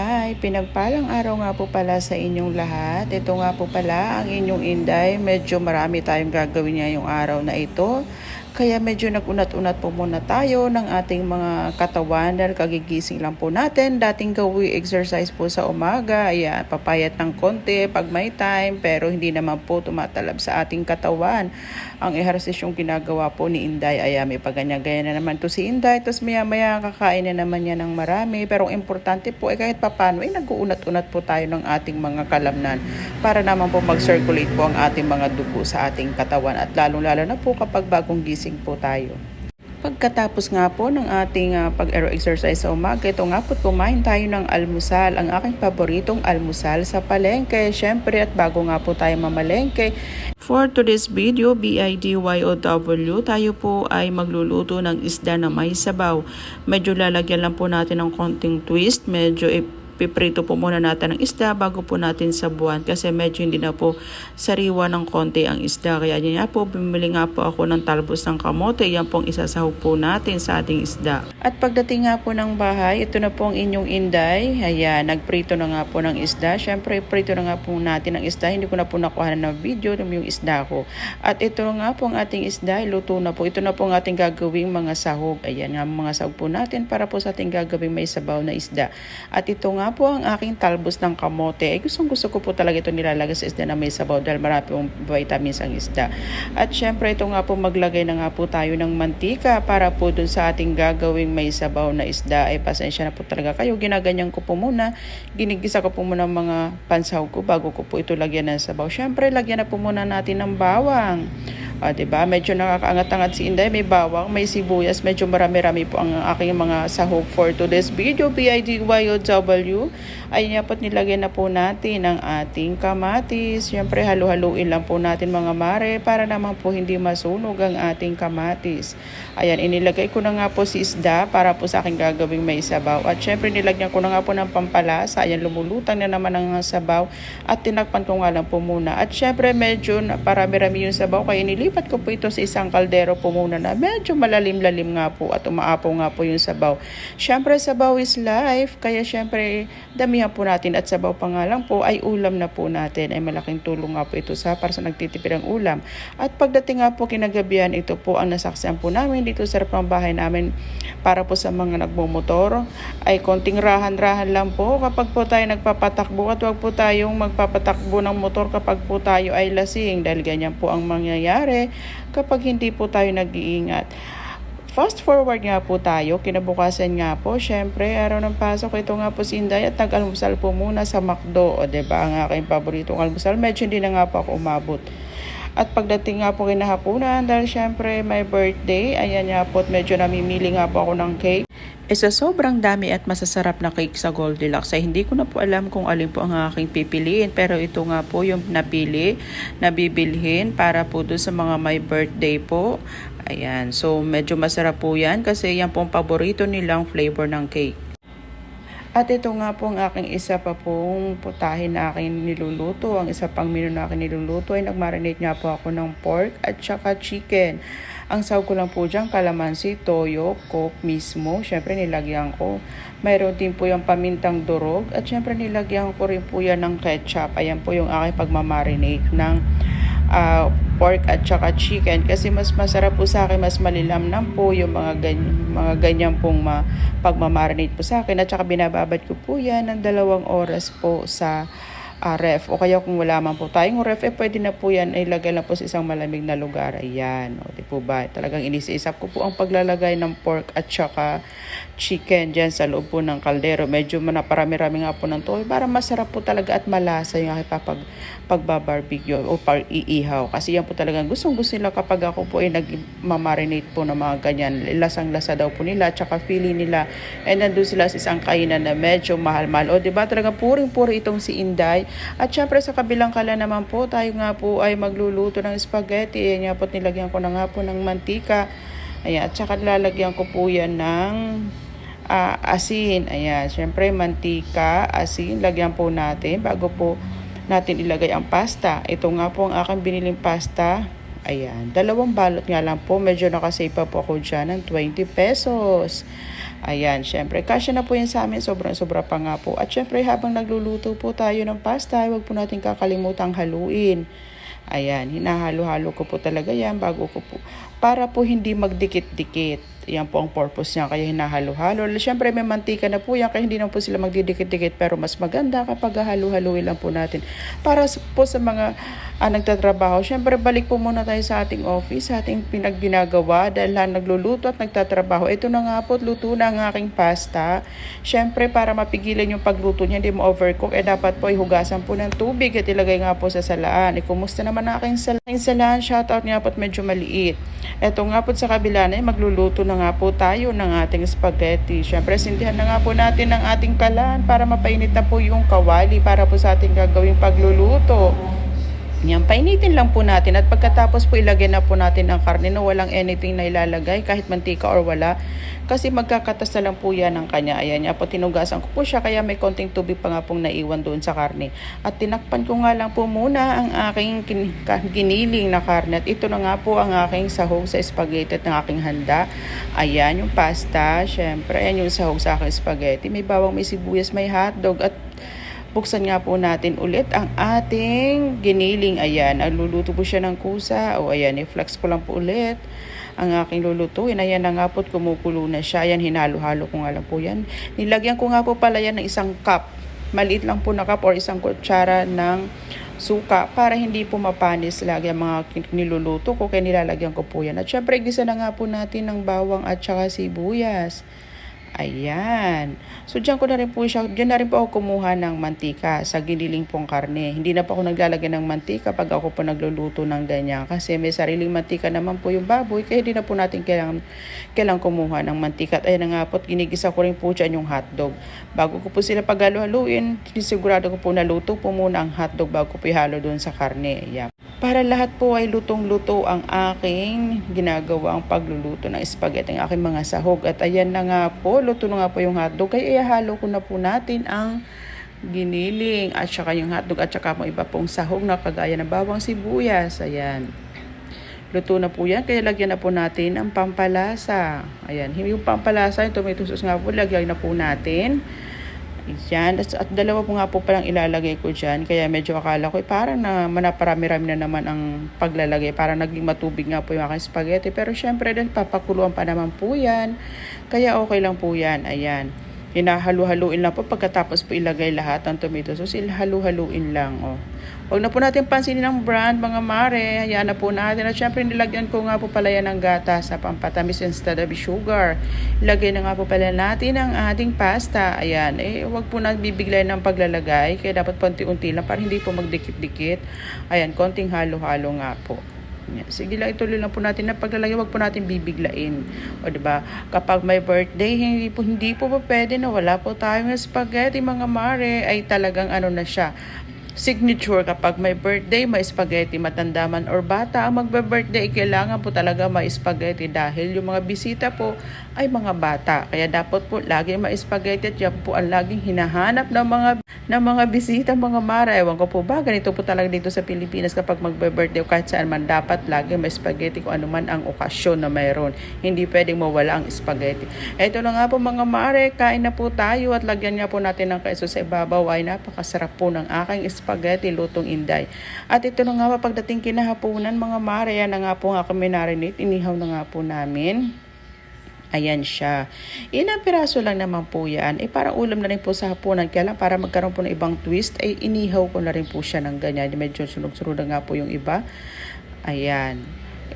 Hi, pinagpalang araw nga po pala sa inyong lahat. Ito nga po pala ang inyong Inday. Medyo marami tayong gagawin ngayong araw na ito. Kaya medyo nagunat-unat po muna tayo ng ating mga katawan dahil kagigising lang po natin. Dating gawi exercise po sa umaga. Ayan, papayat ng konti pag may time pero hindi naman po tumatalab sa ating katawan. Ang ehersisyong ginagawa po ni Inday. Ayan, may paganya-gaya na naman to si Inday. Tapos maya-maya kakain na naman niya ng marami. Pero ang importante po ay kahit papano ay nag-uunat-unat po tayo ng ating mga kalamnan para naman po mag-circulate po ang ating mga dugo sa ating katawan at lalong-lalo na po kapag bagong gising po tayo. Pagkatapos nga po ng ating uh, pag-aero exercise sa umaga, ito nga po kumain tayo ng almusal, ang aking paboritong almusal sa palengke. Siyempre at bago nga po tayo mamalengke, For today's video, BIDYOW, tayo po ay magluluto ng isda na may sabaw. Medyo lalagyan lang po natin ng konting twist, medyo piprito po muna natin ng isda bago po natin sabuan kasi medyo hindi na po sariwa ng konti ang isda. Kaya yan nga po, bumili nga po ako ng talbos ng kamote. Yan pong isasahog po natin sa ating isda. At pagdating nga po ng bahay, ito na po ang inyong inday. Ayan, nagprito na nga po ng isda. Siyempre, prito na nga po natin ang isda. Hindi ko na po nakuha ng video ng yung isda ko. At ito nga po ang ating isda. Luto na po. Ito na po ang ating gagawing mga sahog. Ayan nga mga sahog po natin para po sa ating gagawing may sabaw na isda. At ito nga po ang aking talbos ng kamote. Eh, gustong gusto ko po talaga ito nilalagay sa isda na may sabaw dahil marami pong vitamins ang isda. At syempre ito nga po maglagay na nga po tayo ng mantika para po dun sa ating gagawing may sabaw na isda. Ay pasensya na po talaga kayo. Ginaganyan ko po muna. Ginigisa ko po muna mga pansaw ko bago ko po ito lagyan ng sabaw. Syempre lagyan na po muna natin ng bawang. Ah, 'di ba? Medyo nakakaangat-angat si Inday, may bawang, may sibuyas, medyo marami-rami po ang aking mga sahog for today's video. BIDYOW. Ay po nilagyan na po natin ang ating kamatis. Siyempre halu-haluin lang po natin mga mare para naman po hindi masunog ang ating kamatis. Ayan, inilagay ko na nga po si isda para po sa aking gagawing may sabaw. At syempre nilagyan ko na nga po ng pampalasa. Ayan, lumulutang na naman ang sabaw. At tinakpan ko nga lang po muna. At syempre medyo parami-rami yung sabaw kaya Nilipat ko po ito sa isang kaldero po muna na medyo malalim-lalim nga po at umaapaw nga po yung sabaw. Siyempre, sabaw is life. Kaya siyempre, damihan po natin at sabaw pa nga lang po ay ulam na po natin. Ay malaking tulong nga po ito sa para sa nagtitipid ng ulam. At pagdating nga po kinagabihan, ito po ang nasaksiyan po namin dito sa harap namin para po sa mga nagmumotor. Ay konting rahan-rahan lang po kapag po tayo nagpapatakbo at wag po tayong magpapatakbo ng motor kapag po tayo ay lasing dahil ganyan po ang mangyayari kapag hindi po tayo nag-iingat. Fast forward nga po tayo, kinabukasan nga po, syempre, araw ng pasok, ito nga po si Inday at nag-almusal po muna sa McDo, o ba diba, ang aking paboritong almusal, medyo hindi na nga po ako umabot. At pagdating nga po kinahapunan, dahil syempre may birthday, ayan nga po, medyo namimili nga po ako ng cake. E sa sobrang dami at masasarap na cake sa Goldilocks ay hindi ko na po alam kung alin po ang aking pipiliin. Pero ito nga po yung napili, nabibilhin para po doon sa mga may birthday po. Ayan, so medyo masarap po yan kasi yan po ang paborito nilang flavor ng cake. At ito nga po ang aking isa pa pong putahin na aking niluluto. Ang isa pang menu na aking niluluto ay nagmarinate nga po ako ng pork at saka chicken. Ang sahog ko lang po dyan, kalamansi, toyo, coke mismo. Siyempre nilagyan ko. Mayroon din po yung pamintang durog. At siyempre nilagyan ko rin po yan ng ketchup. Ayan po yung aking pagmamarinate ng uh, pork at saka chicken kasi mas masarap po sa akin, mas malilamnam po yung mga ganyan, mga ganyan pong ma, pagmamarinate po sa akin at saka binababad ko po yan ng dalawang oras po sa uh, ref. O kaya kung wala man po tayong ref, eh pwede na po yan, ilagay lang po sa isang malamig na lugar. Ayan, o di po ba? Talagang inisisap ko po ang paglalagay ng pork at saka chicken dyan sa loob po ng kaldero. Medyo manaparami-rami nga po ng toyo para masarap po talaga at malasa yung aking papag, pagbabarbecue o pag iihaw. Kasi yan po talagang gustong gusto nila kapag ako po ay nagmamarinate po ng mga ganyan. Lasang-lasa daw po nila at saka feeling nila. And nandun sila sa isang kainan na medyo mahal-mahal. O diba talagang puring-puri itong si Inday at syempre sa kabilang kala naman po, tayo nga po ay magluluto ng spaghetti. Ayan nga po, nilagyan ko na nga po ng mantika. Ayan, at saka lalagyan ko po yan ng uh, asin. Ayan, syempre mantika, asin, lagyan po natin bago po natin ilagay ang pasta. Ito nga po ang aking biniling pasta. Ayan, dalawang balot nga lang po. Medyo nakasave pa po ako dyan ng 20 pesos. Ayan, syempre, kasya na po yan sa amin. Sobrang-sobra pa nga po. At syempre, habang nagluluto po tayo ng pasta, huwag po natin kakalimutang haluin. Ayan, hinahalo-halo ko po talaga yan bago ko po. Para po hindi magdikit-dikit. Yan po ang purpose niya. Kaya hinahalo-halo. Siyempre may mantika na po yan. Kaya hindi na po sila magdidikit-dikit. Pero mas maganda kapag halo-haluin lang po natin. Para po sa mga ah, nagtatrabaho. Siyempre balik po muna tayo sa ating office. Sa ating pinagginagawa. Dahil ha, nagluluto at nagtatrabaho. Ito na nga po. Luto na ang aking pasta. Siyempre para mapigilan yung pagluto niya. Hindi mo overcook. Eh dapat po ihugasan po ng tubig. At ilagay nga po sa salaan. Eh kumusta naman ang aking salaan? Salaan. Shoutout nga po at medyo maliit. Eto nga po sa kabila na magluluto na nga po tayo ng ating spaghetti. Siyempre, sindihan na nga po natin ang ating kalan para mapainit na po yung kawali para po sa ating gagawing pagluluto. Yan, painitin lang po natin at pagkatapos po ilagay na po natin ang karne na walang anything na ilalagay kahit mantika or wala kasi magkakatas na lang po yan ng kanya. Ayan niya po tinugasan ko po siya kaya may konting tubig pa nga pong naiwan doon sa karne. At tinakpan ko nga lang po muna ang aking giniling na karne at ito na nga po ang aking sahog sa spaghetti at ng aking handa. Ayan yung pasta, syempre ayan yung sahog sa aking spaghetti. May bawang, may sibuyas, may hotdog at buksan nga po natin ulit ang ating giniling. Ayan, nagluluto po siya ng kusa. O ayan, i-flex ko lang po ulit ang aking lulutuin. Ayan na nga po, kumukulo na siya. Ayan, hinalo-halo ko nga lang po yan. Nilagyan ko nga po pala yan ng isang cup. Maliit lang po na cup or isang kutsara ng suka para hindi po mapanis lagi ang mga niluluto ko kaya nilalagyan ko po yan. At syempre, gisa na nga po natin ng bawang at saka sibuyas. Ayan. So, dyan ko na rin po siya, dyan na rin po ako kumuha ng mantika sa giniling pong karne. Hindi na po ako naglalagay ng mantika pag ako po nagluluto ng ganyan. Kasi may sariling mantika naman po yung baboy, kaya hindi na po natin kailangan, kailangan kumuha ng mantika. At ayan na nga po, ginigisa ko rin po dyan yung hotdog. Bago ko po sila paghalo-haluin, sinisigurado ko po na luto po muna ang hotdog bago po ihalo doon sa karne. Ayan. Para lahat po ay lutong-luto ang aking ginagawang pagluluto ng spaghetti, ang aking mga sahog. At ayan na nga po, luto na nga po yung hotdog. Kaya ihalo ko na po natin ang giniling at saka yung hotdog at saka mo iba pong sahog na kagaya ng bawang sibuyas. Ayan. Luto na po yan, kaya lagyan na po natin ang pampalasa. Ayan, yung pampalasa, yung tomato sauce nga po, lagyan na po natin. Yan, at, dalawa po nga po palang ilalagay ko dyan. Kaya medyo akala ko, eh, parang na manaparami-rami na naman ang paglalagay. Parang naging matubig nga po yung aking spaghetti. Pero syempre din, papakuluan pa naman po yan. Kaya okay lang po yan. Ayan. Hinahalu-haluin lang po pagkatapos po ilagay lahat ng tomato sauce. Ilhalu-haluin lang. Oh. Huwag na po natin pansinin ang brand, mga mare. Hayaan na po natin. At syempre, nilagyan ko nga po pala yan ng gata sa pampatamis instead of sugar. Ilagay na nga po pala natin ang ating pasta. Ayan. Eh, huwag po na bibiglay ng paglalagay. Kaya dapat punti-unti lang para hindi po magdikit-dikit. Ayan, konting halo-halo nga po. Yan. Sige lang, ituloy lang po natin na paglalagay, wag po natin bibiglain. O ba? Kapag may birthday, hindi po hindi po pa pwede na wala po tayong spaghetti mga mare ay talagang ano na siya signature kapag may birthday, may spaghetti, matanda man or bata, ang magbe-birthday, kailangan po talaga may spaghetti dahil yung mga bisita po ay mga bata. Kaya dapat po lagi may spaghetti at yan po ang laging hinahanap ng mga ng mga bisita, mga mara. Ewan ko po ba, ganito po talaga dito sa Pilipinas kapag magbe-birthday o kahit saan man, dapat lagi may spaghetti kung ano man ang okasyon na mayroon. Hindi pwedeng mawala ang spaghetti. Ito na nga po mga mare, kain na po tayo at lagyan nga po natin ng keso sa ibabaw ay napakasarap po ng aking spaghetti lutong inday. At ito na nga po pagdating kinahaponan mga mare, yan na nga po nga kami narinate, inihaw na nga po namin. Ayan siya. Ilang piraso lang naman po yan. Eh parang ulam na rin po sa hapunan. Kaya lang para magkaroon po ng ibang twist, ay inihaw ko na rin po siya ng ganyan. Medyo sunog-sunog na nga po yung iba. Ayan.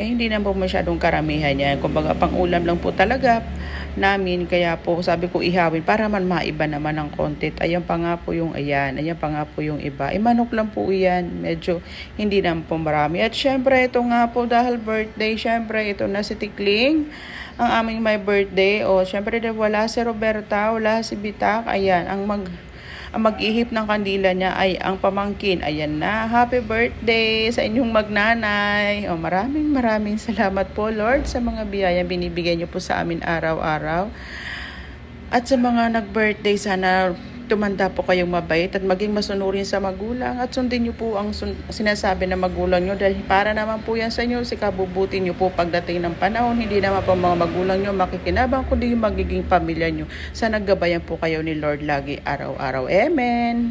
Eh hindi na po masyadong karamihan yan. Kumbaga pang ulam lang po talaga namin. Kaya po sabi ko ihawin para man maiba naman ng content. Ayan pa nga po yung ayan. Ayan pa nga po yung iba. Eh manok lang po yan. Medyo hindi naman po marami. At syempre ito nga po dahil birthday. Syempre ito na si Tikling ang aming my birthday. O, syempre wala si Roberta, wala si Bitak. Ayan, ang mag ang mag-ihip ng kandila niya ay ang pamangkin. Ayan na, happy birthday sa inyong magnanay. O, maraming maraming salamat po, Lord, sa mga biyayang binibigay niyo po sa amin araw-araw. At sa mga nag-birthday, sana tumanda po kayong mabait at maging masunurin sa magulang at sundin niyo po ang sinasabi ng magulang niyo dahil para naman po yan sa inyo, si kabubuti niyo po pagdating ng panahon, hindi naman po mga magulang niyo makikinabang kundi yung magiging pamilya niyo. Sa naggabayan po kayo ni Lord lagi araw-araw. Amen!